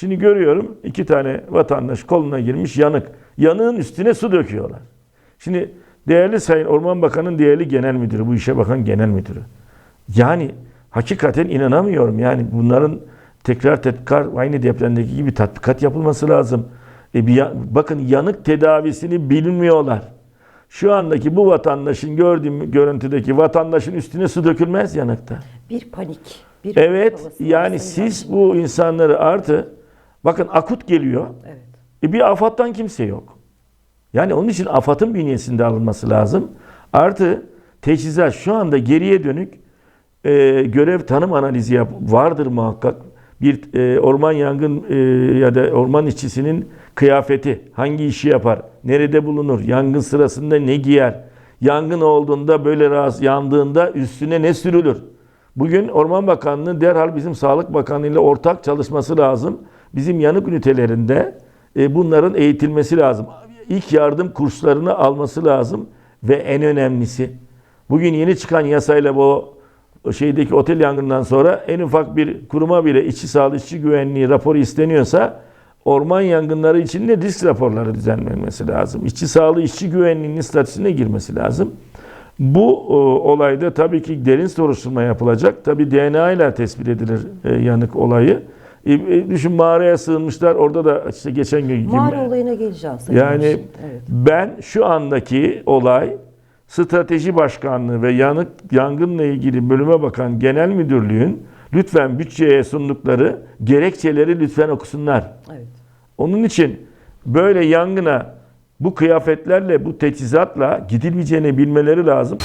Şimdi görüyorum iki tane vatandaş koluna girmiş yanık. Yanığın üstüne su döküyorlar. Şimdi değerli Sayın Orman Bakanı'nın değerli genel müdürü, bu işe bakan genel müdürü. Yani hakikaten inanamıyorum. Yani bunların tekrar tekrar aynı depremdeki gibi tatbikat yapılması lazım. E bir bakın yanık tedavisini bilmiyorlar. Şu andaki bu vatandaşın gördüğüm görüntüdeki vatandaşın üstüne su dökülmez yanıkta. Bir panik. Bir Evet panik yani siz bu insanları artı bakın akut geliyor. Evet. E bir AFAD'dan kimse yok. Yani onun için AFAD'ın bünyesinde alınması lazım. Artı teçhizat şu anda geriye dönük e, görev tanım analizi yap vardır muhakkak. Bir e, orman yangın e, ya da orman işçisinin kıyafeti hangi işi yapar, nerede bulunur, yangın sırasında ne giyer, yangın olduğunda böyle rahatsız yandığında üstüne ne sürülür? Bugün Orman Bakanlığı derhal bizim Sağlık Bakanlığı ile ortak çalışması lazım. Bizim yanık ünitelerinde e, bunların eğitilmesi lazım. İlk yardım kurslarını alması lazım ve en önemlisi bugün yeni çıkan yasayla bu şeydeki otel yangından sonra en ufak bir kuruma bile işçi sağlığı, işçi güvenliği raporu isteniyorsa orman yangınları için de risk raporları düzenlenmesi lazım. İşçi sağlığı, işçi güvenliğinin statüsüne girmesi lazım. Bu e, olayda tabii ki derin soruşturma yapılacak. Tabii DNA ile tespit edilir e, yanık olayı. E, e, düşün mağaraya sığınmışlar. Orada da işte geçen gün Mağara olayına geleceğim yani. Evet. ben şu andaki olay Strateji Başkanlığı ve yanık yangınla ilgili bölüme bakan genel müdürlüğün lütfen bütçeye sundukları gerekçeleri lütfen okusunlar. Evet. Onun için böyle yangına bu kıyafetlerle, bu teçhizatla gidilmeyeceğini bilmeleri lazım.